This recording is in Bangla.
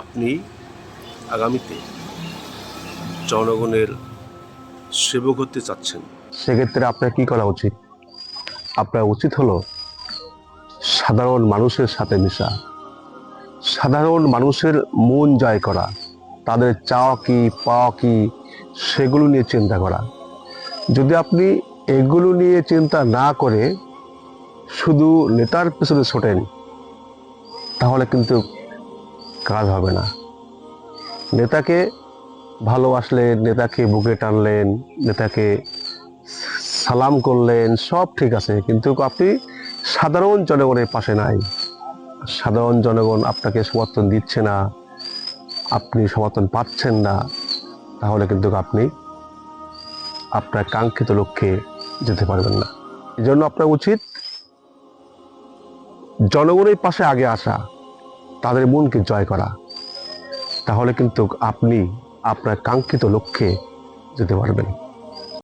আপনি আগামীতে জনগণের সেবক হতে চাচ্ছেন। সেক্ষেত্রে আপনার কি করা উচিত? আপনার উচিত হলো সাধারণ মানুষের সাথে মিশা। সাধারণ মানুষের মন জয় করা, তাদের চাওয়া কি, পাওয়া কি, সেগুলো নিয়ে চিন্তা করা। যদি আপনি এগুলো নিয়ে চিন্তা না করে শুধু নেতার পেছনে ছোটেন, তাহলে কিন্তু কাজ হবে না। নেতাকে ভালোবাসলেন, নেতাকে বুকে টানলেন, নেতাকে সালাম করলেন, সব ঠিক আছে, কিন্তু আপনি সাধারণ জনগণের পাশে নাই। সাধারণ জনগণ আপনাকে সমর্থন দিচ্ছে না, আপনি সমর্থন পাচ্ছেন না, তাহলে কিন্তু আপনি আপনার কাঙ্ক্ষিত লক্ষ্যে যেতে পারবেন না। এই জন্য আপনার উচিত জনগণের পাশে আগে আসা। তাদের মনকে জয় করা। তাহলে কিন্তু আপনি আপনার কাঙ্ক্ষিত লক্ষ্যে যেতে পারবেন।